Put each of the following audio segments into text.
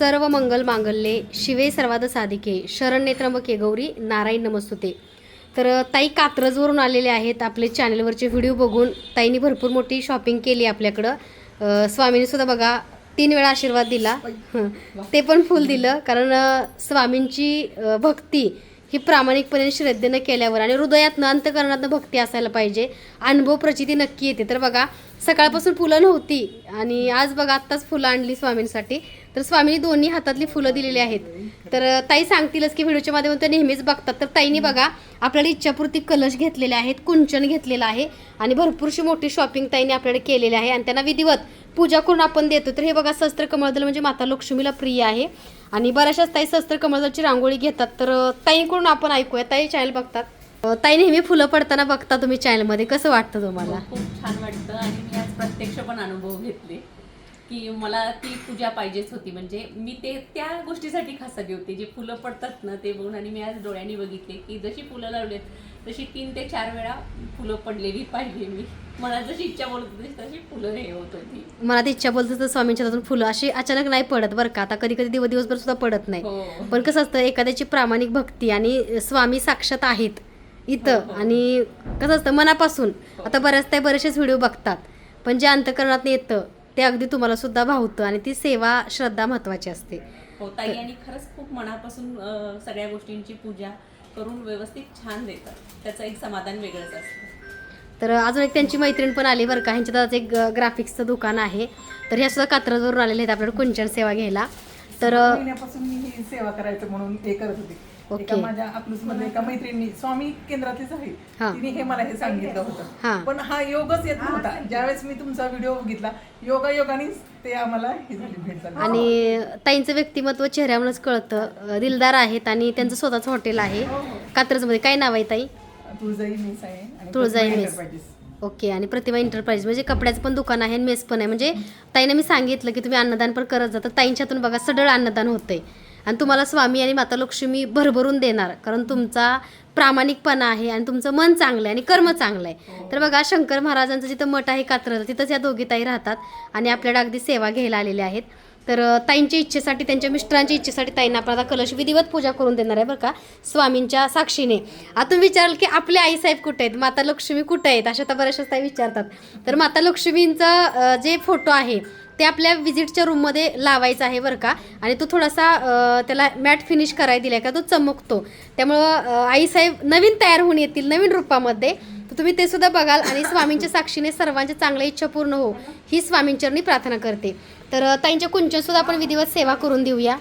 सर्व मंगल मांगल्ये शिवे सर्वाद साधिके शरण्ये त्र्यंबके गौरी नारायण नमस्तुते. तर ताई कात्रजवरून आलेले आहेत आपले चॅनलवरचे व्हिडिओ बघून. ताईंनी भरपूर मोठी शॉपिंग केली आपल्याकडं. स्वामींनीसुद्धा सुद्धा बघा तीन वेळा आशीर्वाद दिला. हं. ते पण फुल दिलं कारण स्वामींची भक्ती ही प्रामाणिकपणे श्रद्धेनं केल्यावर आणि हृदयातनं अंतकरणातनं भक्ती असायला पाहिजे. अनुभव प्रचिती नक्की येते. तर बघा सकाळपासून फुलं नव्हती आणि आज बघा आत्ताच फुलं आणली स्वामींसाठी. तर स्वामींनी दोन्ही हातातली फुलं दिलेली आहेत. तर ताई सांगतीलच की व्हिडिओच्या माध्यमातून ते नेहमीच बघतात. तर ताईनी बघा आपल्याला इच्छापूर्ती कलश घेतलेले आहेत कुंचन घेतलेलं आहे आणि भरपूरशी मोठी शॉपिंग ताईंनी आपल्याकडे केलेली आहे. आणि त्यांना विधिवत पूजा करून आपण देतो. तर हे बघा शस्त्र कमळदल म्हणजे माता लक्ष्मीला प्रिय आहे. आणि बऱ्याचशाच ताई शस्त्र कमळदलची रांगोळी घेतात. तर ताईकडून ताईंकडून आपण ऐकूया. ताई चॅनल बघतात. ताई नेहमी फुलं पडताना बघता तुम्ही चॅनलमध्ये कसं वाटतं तुम्हाला? खूप छान वाटतं आणि मी आज प्रत्यक्ष पण अनुभव घेतले. की मला ती पूजा पाहिजेच होती. म्हणजे मी ते त्या गोष्टीसाठी खास आली होती. जे फुलं पडतात ना ते बघून आणि मी आज डोळ्यांनी बघितले की जशी फुलं लावलेत तशी तीन ते चार वेळा फुलं पडलेली पाहिजे मी. मला जशी इच्छा बोलत होती तशी फुलं हे होत होती. मला ती इच्छा बोलतं तर स्वामींच्या हातून फुलं. अशी अचानक नाही पडत बरं का. आता कधी कधी दिवस दिवसभर सुद्धा पडत नाही. हो. पण कसं असतं एखाद्याची प्रामाणिक भक्ती आणि स्वामी साक्षात आहेत इथं. हो, हो. आणि कसं असतं मनापासून. आता बऱ्याच ताई बरेचसेच व्हिडिओ बघतात. पण जे अंतकरणात येतं ते अगदी तुम्हाला सुद्धा भावतं आणि ती सेवा श्रद्धा महत्वाची असते. हो ताई आणि खरंच खूप मनापासून अं, सगळ्या गोष्टींची पूजा करून व्यवस्थित छान देतात. त्याचं एक समाधान वेगळंच असतं. तर अजून एक त्यांची मैत्रीण पण आली बरं का. ह्यांच्या दादाचं एक ग- ग्राफिक्सचं दुकान आहे. तर ह्या सुद्धा कात्रजवरून आलेले आहेत आपल्याकडे कुंचन सेवा घ्यायला. तर महिन्यापासून मी ही सेवा करायचं म्हणून हे करत होते. एका माझ्या मध्ये एका मैत्रिणी स्वामी केंद्रातलीच आहे. हा. तिने हे मला हे सांगितलं हा. होतं पण हा योगच येत नव्हता. ज्यावेळेस मी तुमचा व्हिडिओ बघितला योगा योगानेच ते आम्हाला हे झाली भेट झाली. आणि ताईंचं व्यक्तिमत्व चेहऱ्यावरूनच कळतं. दिलदार आहेत आणि त्यांचं स्वतःचं हॉटेल आहे. कात्रजमध्ये काय नाव आहे ताई? तुळजाई मेस आहे तुळजाई प्रतिमा मेस. ओके आणि प्रतिभा एंटरप्राइज म्हणजे कपड्याचं पण दुकान आहे आणि मेस पण आहे. म्हणजे ताईने मी सांगितलं की तुम्ही अन्नदान पण करत जाता ताईंच्यातून बघा सडळ अन्नदान होतंय. आणि तुम्हाला स्वामी आणि माता लक्ष्मी भरभरून देणार कारण तुमचा प्रामाणिकपणा आहे आणि तुमचं मन चांगलं आहे आणि कर्म चांगलं आहे. तर बघा शंकर महाराजांचं जिथं मठ आहे कात्रज तिथंच या दोघी ताई राहतात आणि आपल्याला अगदी सेवा घ्यायला आलेल्या आहेत. तर ताईंच्या इच्छेसाठी त्यांच्या मिस्टरांच्या इच्छेसाठी ताईंना आपण आता कलश विधिवत पूजा करून देणार आहे बरं का स्वामींच्या साक्षीने. आता विचाराल की आपले आईसाहेब कुठे आहेत? माता लक्ष्मी कुठे आहेत? अशा तर बऱ्याचशाच ताई विचारतात. तर माता लक्ष्मींचा जे फोटो आहे ते आपल्या विजिटच्या रूममध्ये लावायचा आहे बरं का. आणि तो थोडासा त्याला मॅट फिनिश करायला दिला का तो चमकतो. त्यामुळं आईसाहेब नवीन तयार होऊन येतील नवीन रूपामध्ये. तर तुम्ही ते सुद्धा बघाल आणि स्वामींच्या साक्षीने सर्वांच्या चांगल्या इच्छा पूर्ण हो ही स्वामींचरणी प्रार्थना करते. तर ताईंच्या कुंचन सुद्धा आपण विधिवत सेवा करून देऊया.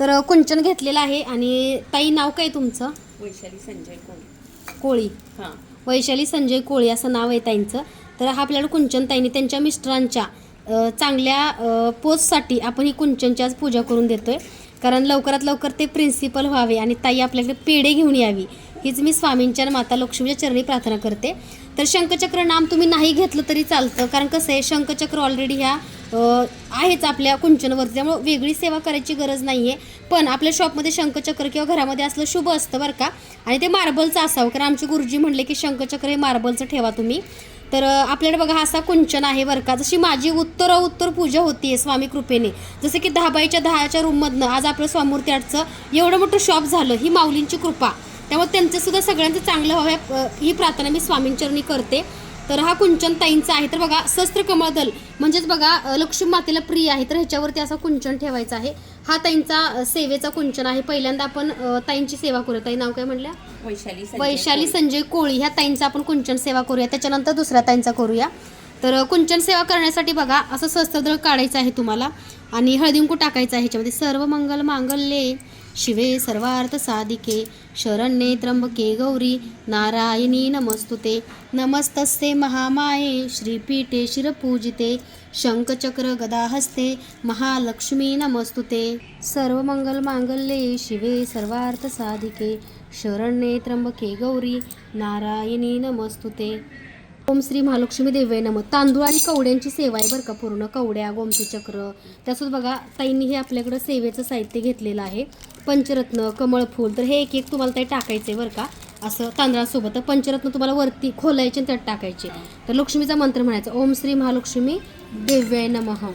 तर कुंचन घेतलेलं आहे आणि ताई नाव काय तुमचं? वैशाली संजय कोण कोळी. हां. वैशाली संजय कोळी असं नाव आहे ताईंचं. तर हा आपल्याला कुंचन ताईंनी त्यांच्या मिस्टरांच्या चांगल्या अ, पोस्टसाठी आपण ही कुंचनची आज पूजा करून देतो आहे कारण लवकरात लवकर ते प्रिन्सिपल व्हावे आणि ताई आपल्याकडे पेढे घेऊन यावी. हीच मी स्वामींच्या माता लक्ष्मीच्या चरणी प्रार्थना करते. तर शंखचक्र नाम तुम्ही नाही घेतलं तरी चालतं. कारण कसं आहे शंखचक्र ऑलरेडी ह्या आहेच आपल्या कुंचनवरती. त्यामुळं वेगळी सेवा करायची गरज नाही आहे पण आपल्या शॉपमध्ये शंखचक्र किंवा घरामध्ये असलं शुभ असतं बरं का. आणि ते मार्बलचं असावं. कारण आमचे गुरुजी म्हणले की शंखचक्र हे मार्बलचं ठेवा तुम्ही. तर आपल्याला आपल्याकडे बघा असा कुंचन आहे बरं का. जशी माझी उत्तर उत्तर पूजा होतीये स्वामी कृपेने. जसं की दहा बाईच्या दहाच्या रूममधनं आज आपलं स्वामूर्ती आर्टचं एवढं मोठं शॉप झालं ही माऊलींची कृपा. त्यामुळे त्यांचं सुद्धा सगळ्यांचं चांगलं व्हावं ही प्रार्थना मी स्वामींचरणी करते. तर हा कुंचन ताईंचा आहे. तर बघा शस्त्र कमळदल म्हणजेच बघा लक्ष्मी मातेला प्रिय आहे. तर ह्याच्यावरती असा कुंचन ठेवायचा आहे. हा ताईंचा सेवेचा कुंचन आहे. पहिल्यांदा आपण ताईंची सेवा करूया. ताई नाव काय म्हणल्या वैशाली संजय वैशाली. संजय कोळी. ह्या ताईंचा आपण कुंचन सेवा करूया. त्याच्यानंतर दुसऱ्या ताईंचा करूया. तर कुंचन सेवा करण्यासाठी बघा असं सहस्त्रदळ काढायचं आहे तुम्हाला आणि हळदींकू टाकायचं आहे ह्याच्यामध्ये. सर्व मंगल मांगल्ये. शिवे सर्वार्थ साधिके शरण्ये त्र्यंबके गौरी नारायणी नमस्तुते नमस्तस्ते महामाये श्रीपीठे शिरपूजिते शंखचक्र गदाहस्ते महालक्ष्मी नमस्तुते सर्व मंगल मांगल्ये शिवे सर्वार्थ साधिके शरण्ये त्र्यंबके गौरी नारायणी नमस्तुते ओम श्री महालक्ष्मी देवे नम. तांदूळ आणि कवड्यांची सेवा आहे बरं का पूर्ण कवड्या गोमती चक्र. त्यासोबत बघा ताईंनी हे आपल्याकडं सेवेचं साहित्य घेतलेलं आहे. पंचरत्न कमळ फूल तर हे एक एक तुम्हाला ते टाकायचं आहे बरं का. असं तांदळासोबत तर पंचरत्न तुम्हाला वरती खोलायचे आणि त्यात टाकायचे. तर लक्ष्मीचा मंत्र म्हणायचा ओम श्री महालक्ष्मी देव्याय नमः.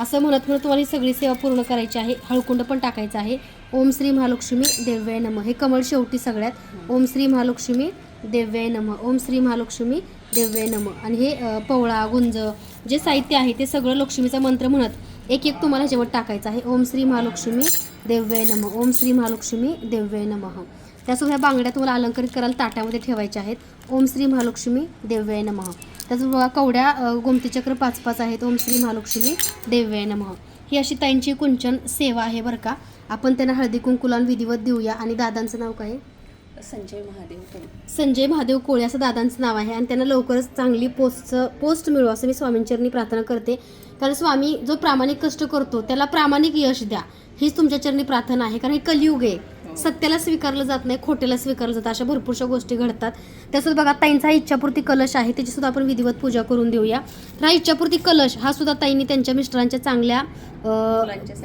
असं म्हणत म्हणत तुम्हाला ही सगळी सेवा पूर्ण करायची आहे. हळकुंड पण टाकायचं आहे. ओम श्री महालक्ष्मी देव्याय नम. हे कमळ शेवटी सगळ्यात. ओम श्री महालक्ष्मी देव्याय नम. ओम श्री महालक्ष्मी देव्य नम. आणि हे पवळा गुंज जे साहित्य आहे ते सगळं लक्ष्मीचा मंत्र म्हणत एक एक तुम्हाला ह्याच्यावर टाकायचं आहे. ओम श्री महालक्ष्मी देव्य नम. ओम श्री महालक्ष्मी देव्य नमः. त्यासोबत ह्या बांगड्या तुम्हाला अलंकरित करायला ताटामध्ये ठेवायच्या आहेत. ओम श्री महालक्ष्मी देव्याय नमः. त्याचबरोबर बघा कवड्या गोमतीचक्र पाच पाच आहेत. ओम श्री महालक्ष्मी देव्याय नमः. ही अशी ताईंची कुंचन सेवा आहे बरं का. आपण त्यांना हळदी कुंकुलान विधिवत देऊया. आणि दादांचं नाव काय? संजय महादेव कोळी. संजय महादेव कोळे असं दादांचं नाव आहे आणि त्यांना लवकरच चांगली पोस्टचं पोस्ट मिळू असं मी स्वामींचरणी प्रार्थना करते. कारण स्वामी जो प्रामाणिक कष्ट करतो त्याला प्रामाणिक यश द्या. हीच तुमच्या चरणी प्रार्थना आहे. कारण हे कलियुग आहे. सत्याला स्वीकारलं जात नाही खोट्याला स्वीकारलं जातं. अशा भरपूरशा गोष्टी घडतात. त्यासोबत बघा ताईंचा हा इच्छापूर्ती कलश आहे. त्याची सुद्धा आपण विधिवत पूजा करून देऊया. तर हा इच्छापूर्ती कलश हा सुद्धा ताईंनी त्यांच्या मिस्टरांच्या चांगल्या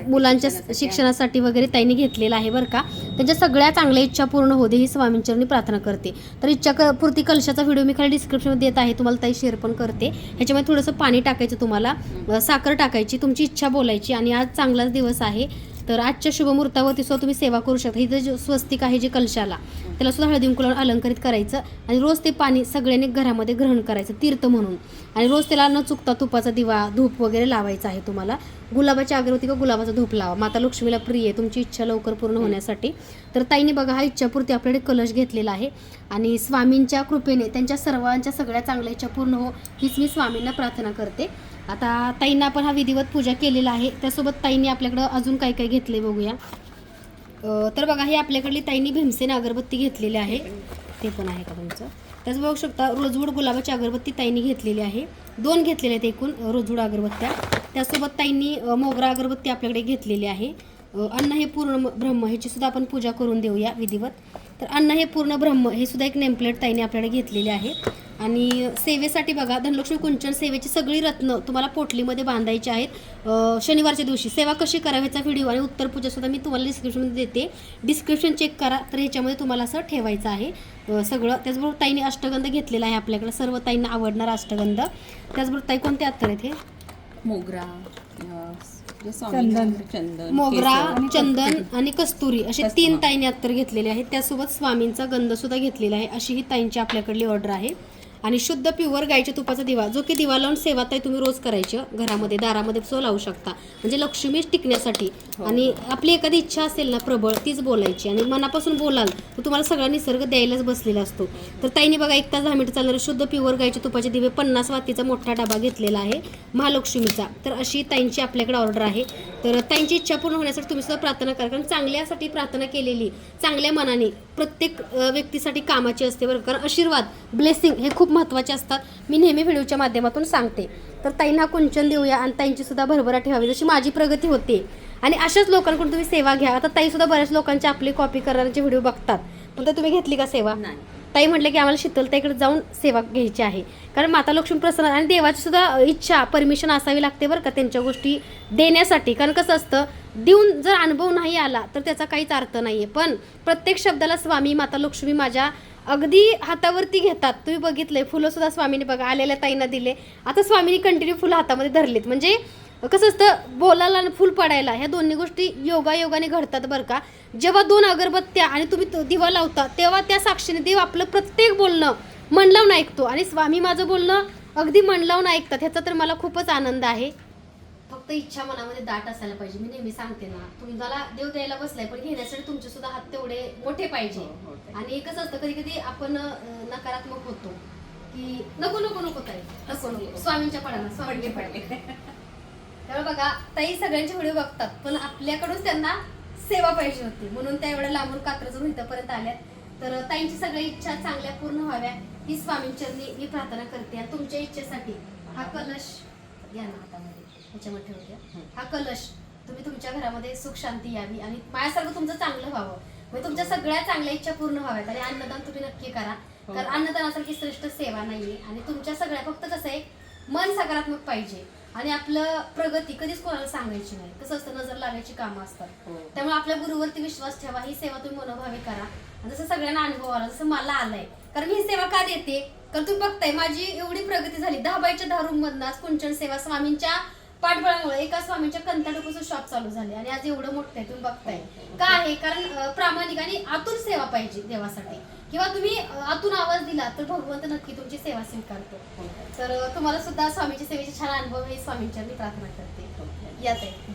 मुलांच्या शिक्षणासाठी. वगैरे ताईंनी घेतलेला आहे बरं का. त्यांच्या सगळ्या चांगल्या इच्छा पूर्ण होते ही स्वामींचरणी प्रार्थना करते. तर इच्छा क- पूर्ती कलशाचा व्हिडिओ मी खाली डिस्क्रिप्शनमध्ये देत आहे. तुम्हाला ताई शेअर पण करते. ह्याच्यामध्ये थोडंसं पाणी टाकायचं तुम्हाला. साखर टाकायची तुमची इच्छा बोलायची आणि आज चांगलाच दिवस आहे. तर आजच्या शुभमुहूर्तावरती सुद्धा तुम्ही सेवा करू शकता. इथं जे स्वस्तिक आहे जे कलशाला त्याला सुद्धा हळदी कुंकू अलंकारित करायचं आणि रोज ते पाणी सगळ्यांनी घरामध्ये ग्रहण करायचं तीर्थ म्हणून. आणि रोज त्याला न चुकता तुपाचा दिवा धूप वगैरे लावायचा आहे तुम्हाला. गुलाबाची अगरबत्ती किंवा गुलाबाचा धूप लावा. माता लक्ष्मीला प्रिय आहे तुमची इच्छा लवकर पूर्ण होण्यासाठी. तर ताईने बघा हा इच्छापूर्ती आपल्याकडे कलश घेतलेला आहे. आणि स्वामींच्या कृपेने त्यांच्या सर्वांच्या सगळ्या चांगल्या इच्छा पूर्ण हो हीच मी स्वामींना प्रार्थना करते. आता ताईंना आपण हा विधिवत पूजा केलेला आहे. त्यासोबत ताईंनी आपल्याकडं अजून काय काय घेतले बघूया. तर बघा हे आपल्याकडली ताईंनी भीमसेन अगरबत्ती घेतलेली आहे. ते पण आहे का तुमचं? त्याच बघू शकता रोजवूड गुलाबाची अगरबत्ती ताईंनी घेतलेली आहे. दोन घेतलेले आहेत एकूण रोजवूड अगरबत्त्या. त्यासोबत ताईंनी मोगरा अगरबत्ती आपल्याकडे घेतलेली आहे. अन्न हे पूर्ण ब्रह्म ह्याची सुद्धा आपण पूजा करून देऊया विधिवत. तर अन्न हे पूर्ण ब्रह्म हे सुद्धा एक नेमप्लेट ताईने आपल्याकडे घेतलेले आहे. आणि सेवेसाठी बघा धनलक्ष्मी कुंचन सेवेची सगळी रत्न तुम्हाला पोटलीमध्ये बांधायची आहेत. शनिवारच्या दिवशी सेवा कशी करावी ह्याचा व्हिडिओ आणि उत्तर पूजा सुद्धा मी तुम्हाला डिस्क्रिप्शनमध्ये देते. डिस्क्रिप्शन चेक करा तर ह्याच्यामध्ये तुम्हाला असं ठेवायचं आहे. सगळं. त्याचबरोबर ताईने अष्टगंध घेतलेला आहे आपल्याकडे. सर्व ताईंना आवडणारा अष्टगंध. त्याचबरोबर ताई कोणते अत्तर आहेत हे? मोगरा अं, जे स्वामी चंदन. मोगरा. चंदन आणि कस्तुरी असे. तीन ताईने अत्तर घेतलेले आहेत. त्यासोबत स्वामींचा गंध सुद्धा घेतलेला आहे. अशी ही ताईंची आपल्याकडली ऑर्डर आहे. आणि शुद्ध प्युअर गायच्या तुपाचा दिवा जो की दिवा लावून सेवा ताई तुम्ही रोज करायची घरामध्ये दारामध्ये सो लावू शकता. म्हणजे लक्ष्मी टिकण्यासाठी. आणि आपली एखादी इच्छा असेल ना प्रबळ तीच बोलायची. आणि मनापासून बोलाल तर तुम्हाला सगळा निसर्ग द्यायलाच बसलेला असतो. तर ताईने बघा एक तास दहा मिनिटं चालणारे शुद्ध प्युअर गायचे तुपाचे दिवे पन्नास वातीचा मोठा डबा घेतलेला आहे महालक्ष्मीचा. तर अशी ताईंची आपल्याकडे ऑर्डर आहे. तर ताईंची इच्छा पूर्ण होण्यासाठी तुम्ही सुद्धा प्रार्थना करा. कारण चांगल्यासाठी प्रार्थना केलेली चांगल्या मनाने प्रत्येक व्यक्तीसाठी कामाची असते बरं कारण आशीर्वाद ब्लेसिंग हे खूप महत्त्वाचे असतात. मी नेहमी व्हिडिओच्या माध्यमातून सांगते. तर ताईंना कुंचन देऊया आणि ताईंची सुद्धा भरभरा ठेवावी जशी माझी प्रगती होते. आणि अशाच लोकांकडून तुम्ही सेवा घ्या. आता ताई सुद्धा बऱ्याच लोकांची आपली कॉपी करण्याचे व्हिडिओ बघतात. पण तर तुम्ही घेतली का सेवा? नाही. ताई म्हटलं की आम्हाला शीतलताईकडे जाऊन सेवा घ्यायची आहे. कारण माता लक्ष्मी प्रसन्न आणि देवाची सुद्धा इच्छा परमिशन असावी लागते बरं का त्यांच्या गोष्टी देण्यासाठी. कारण कसं असतं देऊन जर अनुभव नाही आला तर त्याचा काहीच अर्थ नाही आहे पण प्रत्येक शब्दाला स्वामी माता लक्ष्मी माझ्या अगदी हातावरती घेतात. तुम्ही बघितलंय फुलं सुद्धा स्वामीने बघा आलेल्या ताईंना दिले. आता स्वामीने कंटिन्यू फुलं हातामध्ये धरलीत. म्हणजे कसं असतं बोलायला आणि फुल पडायला ह्या दोन्ही गोष्टी योगा योगाने घडतात बरं का. जेव्हा दोन अगरबत्त्या आणि तुम्ही तो दिवा लावता तेव्हा त्या साक्षीने देव आपलं प्रत्येक बोलणं मन लावून ऐकतो. आणि स्वामी माझं बोलणं अगदी मन लावून ऐकतात ह्याचा तर मला खूपच आनंद आहे. फक्त इच्छा मनामध्ये दाट असायला पाहिजे. मी नेहमी सांगते ना तुम्हाला देव द्यायला बसलाय पण घेण्यासाठी तुमचे सुद्धा हात तेवढे मोठे पाहिजे. हो, हो. आणि कसं असतं कधी कधी आपण नकारात्मक होतो की नको नको नको ताई नको नको. स्वामींच्या पडाना स्वामींच्या पडले. त्यामुळे बघा ताई सगळ्यांचे व्हिडिओ बघतात पण आपल्याकडून त्यांना सेवा पाहिजे होती. म्हणून त्या एवढ्या लांबून कात्रजून इथंपर्यंत आल्यात. तर ताईंची सगळ्या इच्छा चांगल्या पूर्ण व्हाव्या ही स्वामींचरणी मी प्रार्थना करते. आणि तुमच्या इच्छेसाठी हा कलश या ना हातामध्ये ह्याच्यामध्ये ठेवूया. हा कलश तुम्ही तुमच्या घरामध्ये सुख शांती यावी आणि माझ्यासारखं तुमचं चांगलं व्हावं. म्हणजे तुमच्या सगळ्या चांगल्या इच्छा पूर्ण व्हाव्यात आणि अन्नदान तुम्ही नक्की करा. हो. कारण अन्नदानासारखी श्रेष्ठ सेवा नाहीये आणि तुमच्या सगळ्या फक्त कसं आहे मन सकारात्मक पाहिजे. आणि आपलं प्रगती कधीच कोणाला सांगायची नाही. कसं असतं नजर लागायची कामं असतात. हो. त्यामुळे आपल्या गुरुवरती विश्वास ठेवा ही सेवा तुम्ही मनोभावे करा. जसं सगळ्यांना अनुभव आला जसं मला आलाय. कारण मी ही सेवा का देते? कारण तुम्ही बघताय माझी एवढी प्रगती झाली. दहा बायच्या दहा रूम मधनं कुंचन सेवा स्वामींच्या पाठबळामुळे एका स्वामींच्या कंटाडोकोचं शॉप चालू झाले आणि आज एवढं मोठं आहे तुम्ही बघताय. का आहे? कारण प्रामाणिक आणि आतून सेवा पाहिजे देवासाठी. किंवा तुम्ही आतून आवाज दिला तर भगवंत नक्की तुमची सेवा स्वीकारतो. तर तुम्हाला सुद्धा स्वामीच्या सेवेचे छान अनुभव मी स्वामींच्या मी प्रार्थना करते. यात आहे.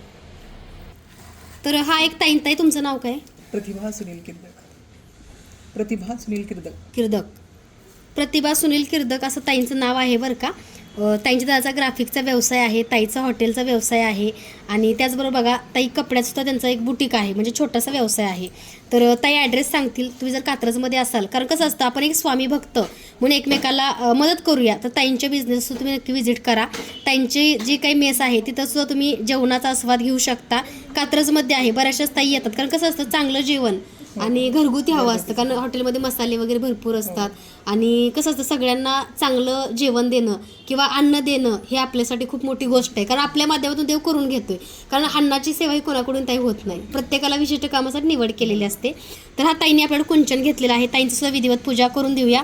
तर हा एक ताईन ताई तुमचं नाव काय? प्रतिभा सुनील किर्दक. प्रतिभा सुनील किर्दक. किर्दक. प्रतिभा सुनील किर्दक असं ताईंचं नाव आहे बरं का? ताईंच्या दादाचा ग्राफिकचा व्यवसाय आहे ताईचा हॉटेलचा व्यवसाय आहे आणि त्याचबरोबर बघा ताई कपड्याचंसुद्धा त्यांचा एक बुटीक आहे म्हणजे छोटासा व्यवसाय आहे. तर ताई ॲड्रेस सांगतील तुम्ही जर कात्रजमध्ये असाल कारण कसं असतं आपण एक स्वामी भक्त म्हणून एकमेकाला मदत करूया तर ताईंच्या बिझनेस तुम्ही नक्की व्हिजिट करा. ताईंची जी काही मेस आहे तिथंसुद्धा तुम्ही जेवणाचा आस्वाद घेऊ शकता. कात्रजमध्ये आहे बऱ्याचशाच ताई येतात कारण कसं असतं चांगलं जेवण आणि घरगुती हवं असतं कारण हॉटेलमध्ये मसाले वगैरे भरपूर असतात. आणि कसं असतं सगळ्यांना चांगलं जेवण देणं किंवा अन्न देणं हे आपल्यासाठी खूप मोठी गोष्ट आहे. कारण आपल्या माध्यमातून देव करून घेतोय. कारण अन्नाची सेवा ही कोणाकडून ताई होत नाही. प्रत्येकाला विशिष्ट कामासाठी निवड केलेली असते. तर हा ताईने आपल्याला कुंचन घेतलेला आहे. ताईंची सुद्धा विधिवत पूजा करून देऊया.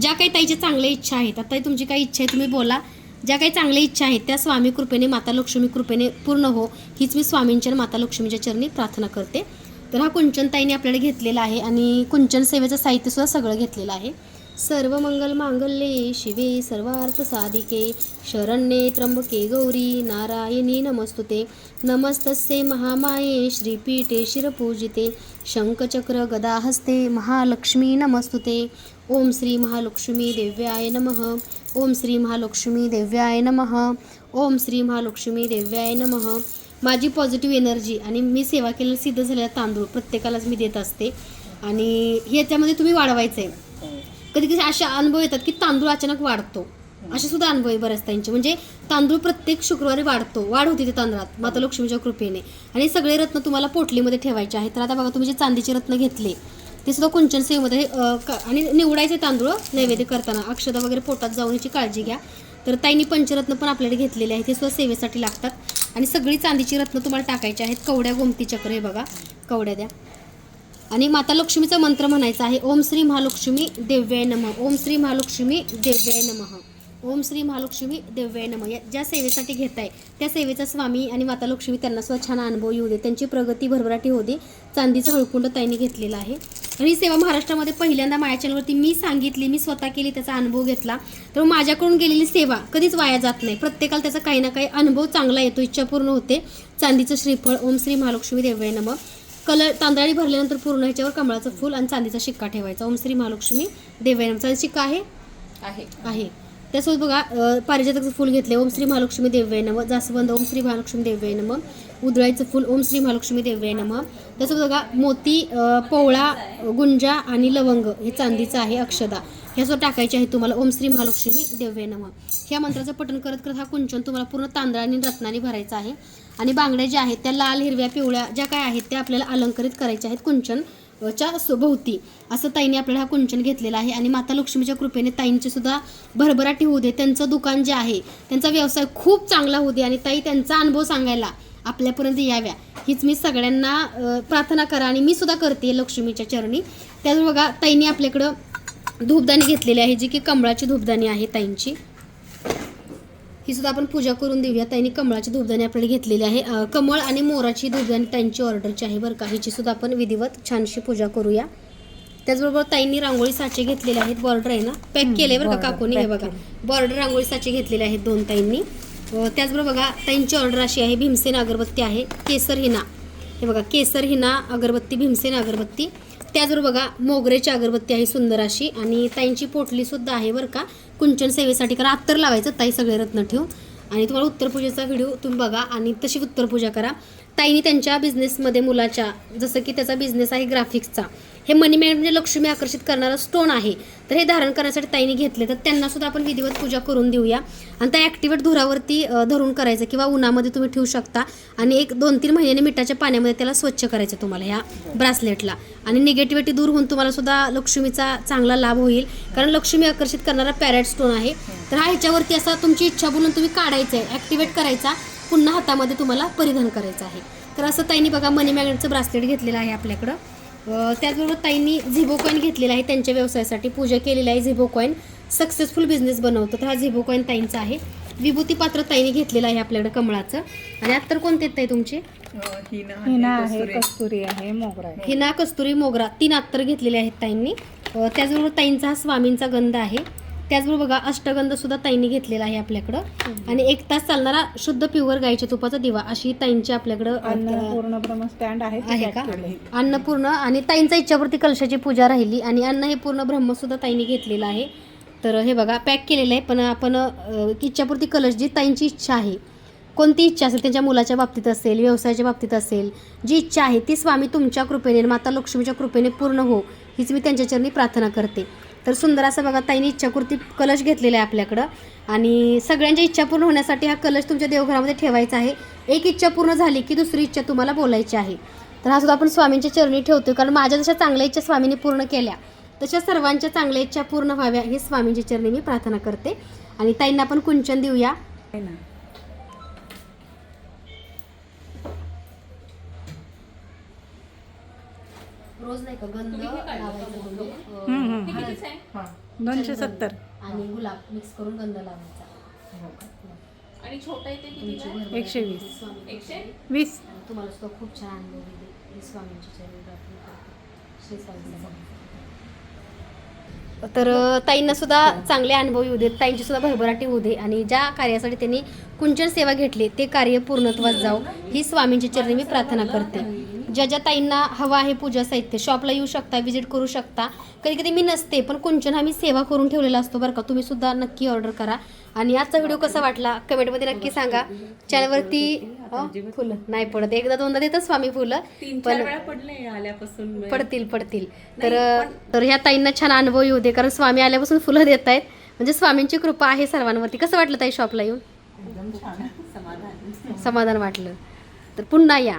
ज्या काही ताईच्या चांगल्या इच्छा आहेत आता तुमची काही इच्छा आहे तुम्ही बोला. ज्या काही चांगल्या इच्छा आहेत त्या स्वामी कृपेने माता लक्ष्मी कृपेने पूर्ण हो. हीच मी स्वामींच्या माता लक्ष्मीच्या चरणी प्रार्थना करते. तर हा कुंचनताईने आपल्याला घेतलेला आहे आणि कुंचन सेवेचं साहित्यसुद्धा सगळं घेतलेलं आहे. सर्व मंगल मांगल्ये शिवे सर्वार्थ साधिके शरण्ये त्र्यंबके गौरी नारायणी नमस्तुते. नमस्तस्ये महामाये श्रीपीठे शिरपूजिते. शंखचक्र गदाहस्ते महालक्ष्मी नमस्तुते. ओम श्री महालक्ष्मी देव्याय नमः. ओम श्री महालक्ष्मी देव्याय नमः. ओम श्री महालक्ष्मी देव्याय नमः. माझी पॉझिटिव्ह एनर्जी आणि मी सेवा केलेलं सिद्ध झालेला तांदूळ प्रत्येकालाच मी देत असते. आणि ह्याच्यामध्ये तुम्ही वाढवायचं आहे कधी कधी असे अनुभव येतात की तांदूळ अचानक वाढतो. असे सुद्धा अनुभव आहे बऱ्याच त्यांचे म्हणजे तांदूळ प्रत्येक शुक्रवारी वाढतो. वाढ होती ते तांदळात माता लक्ष्मीच्या कृपेने. आणि सगळे रत्न तुम्हाला पोटलीमध्ये ठेवायचे आहेत. तर आता बघा तुम्ही जे चांदीचे रत्न घेतले ते सुद्धा कुंचन सेवेमध्ये क- आणि निवडायचे तांदूळ नैवेद्य करताना. अक्षता वगैरे पोटात जाऊन याची काळजी घ्या. तर ताईंनी पंचरत्न पण आपल्याकडे घेतलेले आहेत. ते सुद्धा सेवेसाठी लागतात. आणि सगळी चांदीची रत्न तुम्हाला टाकायची आहेत. कवड्या गोमती चक्र हे बघा. कवड्या द्या. आणि माता लक्ष्मीचा मंत्र म्हणायचा आहे. ओम श्री महालक्ष्मी देव्याय नमः. ओम श्री महालक्ष्मी देव्याय नमः. ओम श्री महालक्ष्मी देव्याय नमः. या ज्या सेवेसाठी घेताय त्या सेवेचा स्वामी आणि माता लक्ष्मी त्यांना सुद्धा छान अनुभव येऊ दे. त्यांची प्रगती भरभराटी होऊ दे. चांदीचं हळकुंड ताईने घेतलेलं आहे. आणि ही सेवा महाराष्ट्रामध्ये पहिल्यांदा माझ्या चॅनलवरती मी सांगितली मी स्वतः केली त्याचा अनुभव घेतला. तर माझ्याकडून गेलेली सेवा कधीच वाया जात नाही. प्रत्येकाला त्याचा काही ना काही अनुभव चांगला येतो इच्छा पूर्ण होते. चांदीचं श्रीफळ ओम श्री महालक्ष्मी देव्याय नमः. कलर तांदळाने भरल्यानंतर पूर्ण ह्याच्यावर कमळाचं फूल आणि चांदीचा शिक्का ठेवायचा. ओम श्री महालक्ष्मी देव्यानमचा शिक्का आहे? आहे. आहे. त्यासोबत बघा पारिजातकाचं फूल घेतले ओम श्री महालक्ष्मी देव्याय नम. जास्वंद ओम श्री महालक्ष्मी देव्याय नम. उदळाईचं फुल. ओम श्री महालक्ष्मी देव्याय नम. त्यासोबत बघा मोती पोवळा गुंजा आणि लवंग हे चांदीचं आहे अक्षदा. ह्यासोबत टाकायचे आहे तुम्हाला. ओम श्री महालक्ष्मी देव्याय नम. ह्या मंत्राचं पठण करत करत हा कुंचन तुम्हाला पूर्ण तांदळाने आणि रत्नाने भरायचा आहे. आणि बांगड्या ज्या आहेत त्या लाल हिरव्या पिवळ्या ज्या काय आहेत त्या आपल्याला अलंकरित करायच्या आहेत कुंचन च्या भोवती असं ताईने आपल्याला हा कुंचन घेतलेला आहे. आणि माता लक्ष्मीच्या कृपेने ताईंची सुद्धा भरभराटी होऊ दे. त्यांचं दुकान जे आहे त्यांचा व्यवसाय खूप चांगला होऊ दे. आणि ताई त्यांचा अनुभव सांगायला आपल्यापर्यंत याव्या. हीच मी सगळ्यांना प्रार्थना करा आणि मी सुद्धा करते लक्ष्मीच्या चरणी. त्याच बघा ताईने आपल्याकडं धूपदाणी घेतलेली आहे जी की कमळाची धूपदाणी आहे ताईंची. ही सुद्धा आपण पूजा करून देऊया. ताईने कमळाची धूपदाणी आपल्याला घेतलेली आहे. कमळ आणि मोराची धूपदाणी ताईंची ऑर्डरची आहे बरं का. हिची सुद्धा आपण विधिवत छानशी पूजा करूया. त्याचबरोबर ताईंनी रांगोळी साचे घेतलेले आहेत. बॉर्डर आहे ना? पॅक केले बरं का काकूनी? हे बघा. बॉर्डर रांगोळी साचे घेतलेले आहेत दोन ताईंनी. त्याचबरोबर बघा त्यांची ऑर्डर अशी आहे भीमसेन अगरबत्ती आहे केसर हिना. हे बघा केसर हिना अगरबत्ती भीमसेन अगरबत्ती. त्याचबरोबर बघा मोगरेची अगरबत्ती आहे सुंदर अशी. आणि ताईंची पोटलीसुद्धा आहे बरं का. कुंचन सेवेसाठी करा अत्तर लावायचं ताई सगळे रत्न ठेवून. आणि तुम्हाला उत्तरपूजेचा व्हिडिओ तुम्ही बघा आणि तशी उत्तरपूजा करा. ताईने त्यांच्या बिझनेसमध्ये मुलाच्या जसं की त्याचा बिझनेस आहे ग्राफिक्सचा हे मनी मॅन म्हणजे लक्ष्मी आकर्षित करणारं स्टोन आहे. तर हे धारण करण्यासाठी ताईने घेतले. तर त्यांना सुद्धा आपण विधिवत पूजा करून देऊया. आणि त्या ॲक्टिवेट धुरावरती धरून करायचं किंवा उन्हामध्ये तुम्ही ठेवू शकता. आणि एक दोन तीन महिन्याने मिठाच्या पाण्यामध्ये त्याला स्वच्छ करायचं तुम्हाला ह्या ब्रासलेटला आणि निगेटिव्हिटी दूर होऊन तुम्हाला सुद्धा लक्ष्मीचा चांगला लाभ होईल. कारण लक्ष्मी आकर्षित करणारा पॅरेट स्टोन आहे. तर हा ह्याच्यावरती असा तुमची इच्छा बोलून तुम्ही काढायचा आहे. ॲक्टिवेट करायचा. पुन्हा हातामध्ये तुम्हाला परिधान करायचं आहे. तर असं ताईंनी बघा मनी मॅग्नेटचं ब्रासलेट घेतलेलं आहे आपल्याकडं. त्याचबरोबर ताईंनी झिबो कॉईन घेतलेला आहे. त्यांच्या व्यवसायासाठी पूजा केलेली आहे झिबो कॉईन. सक्सेसफुल बिझनेस बनवतो. तर हा झिबो कॉईन ताईंचा आहे. विभूती पात्र ताईने घेतलेलं आहे आपल्याकडे कमळाचं. आणि अत्तर कोणते आहेत ताई तुमचे? हिना हिना आहे, कस्तुरी. आहे मोगरा आहे. हिना कस्तुरी मोगरा. तीन अत्तर घेतलेले आहेत ताईंनी. त्याचबरोबर ताईंचा हा स्वामींचा गंध आहे. त्याचबरोबर बघा अष्टगंध सुद्धा ताईंनी घेतलेला आहे आपल्याकडं. आणि एक तास चालणारा शुद्ध प्युअर गाईच्या तुपाचा दिवा अशी ताईंची आपल्याकडं अन्नपूर्ण स्टँड आहे का. अन्नपूर्ण आणि ताईंचा इच्छापूर्ती कलशाची पूजा राहिली आणि अन्न हे पूर्ण ब्रह्म सुद्धा ताईंनी घेतलेलं आहे. तर हे बघा पॅक केलेलं आहे पण आपण इच्छापूर्ती कलश जी ताईंची इच्छा आहे कोणती इच्छा असेल त्यांच्या मुलाच्या बाबतीत असेल व्यवसायाच्या बाबतीत असेल जी इच्छा आहे ती स्वामी तुमच्या कृपेने माता लक्ष्मीच्या कृपेने पूर्ण हो हीच मी त्यांच्या चरणी प्रार्थना करते. तर सुंदर असं बघा ताईंनी इच्छापूर्ती कलश घेतलेला आहे आपल्याकडं. आणि सगळ्यांच्या इच्छा पूर्ण होण्यासाठी हा कलश तुमच्या देवघरामध्ये ठेवायचा आहे. एक इच्छा पूर्ण झाली की दुसरी इच्छा तुम्हाला बोलायची आहे. तर हा सुद्धा आपण स्वामींच्या चरणी ठेवतो कारण माझ्या जशा चांगल्या इच्छा स्वामींनी पूर्ण केल्या तशा सर्वांच्या चांगल्या इच्छा पूर्ण व्हाव्या हे स्वामींच्या चरणी मी प्रार्थना करते. आणि ताईंना आपण कुंचन देऊया. रोज नाही का गंध हे लावायचा. हे हा. दोनशे सत्तर. आणि गुलाब मिक्स करून गंध लावायचा. हो का? आणि छोटं एकशे वीस. एकशे? वीस. तुम्हाला सुद्धा खूप छान अनुभव येईल हे स्वामींच्या चरणी प्रार्थना करते. श्री स्वामी समर्थ. तर ताईंना सुद्धा चांगले अनुभव येऊ देत. ताईंची सुद्धा भरभराटी होऊ दे. आणि ज्या कार्यासाठी त्यांनी कुंचन सेवा घेतली ते कार्य पूर्णत्वास जाऊ ही स्वामींच्या चरणी मी प्रार्थना करते. ज्या ज्या ताईंना हवा आहे पूजा साहित्य. शॉपला येऊ शकता विजिट करू शकता. कधी कधी मी नसते पण कुंचन हा मी सेवा करून ठेवलेला असतो बरं का. तुम्ही सुद्धा नक्की ऑर्डर करा. आणि आजचा व्हिडिओ कसा वाटला? कमेंटमध्ये नक्की सांगा. चॅनलवरती फुलं. नाही पडत. एकदा दोनदा देतात स्वामी फुलं पण वेळा पडले आल्यापासून. पडतील पडतील. तर तर ह्या ताईंना छान अनुभव येऊ दे कारण स्वामी आल्यापासून फुलं देत आहेत म्हणजे स्वामींची कृपा आहे सर्वांवरती. कसं वाटलं ताई शॉपला येऊन? समाधान वाटलं. तर पुन्हा या.